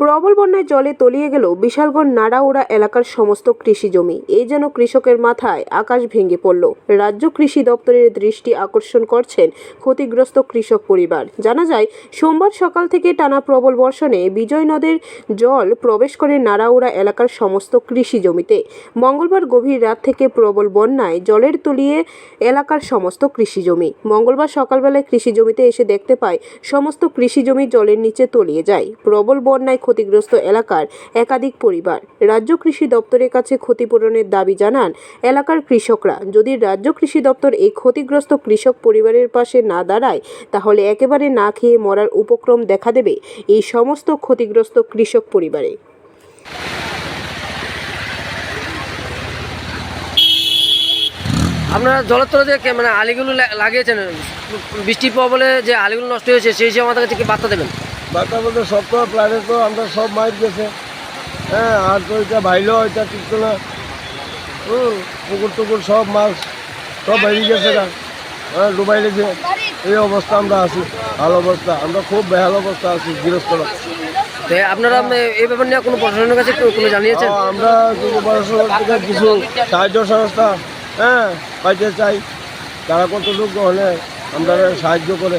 প্রবল বন্যায় জলে তলিয়ে গেল বিশালগড় নাড়াউড়া এলাকার সমস্ত কৃষি জমি। এই যেন কৃষকের মাথায় আকাশ ভেঙে পড়ল। রাজ্য কৃষি দপ্তরের দৃষ্টি আকর্ষণ করছেন ক্ষতিগ্রস্ত কৃষক পরিবার। জানা যায়, সোমবার সকাল থেকে টানা প্রবল বর্ষণে বিজয় নদের জল প্রবেশ করে নাড়াউড়া এলাকার সমস্ত কৃষি জমিতে। মঙ্গলবার গভীর রাত থেকে প্রবল বন্যায় জলের তলিয়ে এলাকার সমস্ত কৃষি জমি। মঙ্গলবার সকালবেলায় কৃষি জমিতে এসে দেখতে পায়, সমস্ত কৃষি জমি জলের নিচে তলিয়ে যায়। প্রবল বন্যায় ক্ষতিগ্রস্ত এলাকার একাধিক পরিবার। রাজ্য কৃষি দপ্তরের কাছে ক্ষতিপূরণের দাবি জানান এলাকার কৃষকরা। যদি রাজ্য কৃষি দপ্তর এই ক্ষতিগ্রস্ত কৃষক পরিবারের পাশে না দাঁড়ায়, তাহলে একেবারে না খেয়ে মরার উপক্রম দেখা দেবে এই সমস্ত ক্ষতিগ্রস্ত কৃষক পরিবারে। আপনারা জলের তলে যে মানে আলিগুলো লাগিয়েছেন বৃষ্টির প্রবলে যে আলিগুলো নষ্ট হয়েছে, সেই হিসেবে আমাদের কাছে কি বার্তা দেবেন? বাচ্চা বলতে সব তো তো আমরা সব মাইর গেছে। হ্যাঁ আর তো এটা ভাইলো এটা টিকতো না। হুম পুকুর টুকুর সব মাছ সব বেরিয়ে গেছে না হ্যাঁ ডুবাই লেগেছে এই অবস্থা আমরা আছি ভালো অবস্থা। আমরা খুব বেহাল অবস্থা আছি গৃহস্থরা তো আপনারা এই ব্যাপার নিয়ে কোনো প্রশাসনের কাছে কোনো- কোনো জানিয়েছেন? আমরা পড়াশোনার থেকে কিছু সাহায্য সংস্থা হ্যাঁ পাইতে চাই। তারা কতটুকু হলে আমরা সাহায্য করে।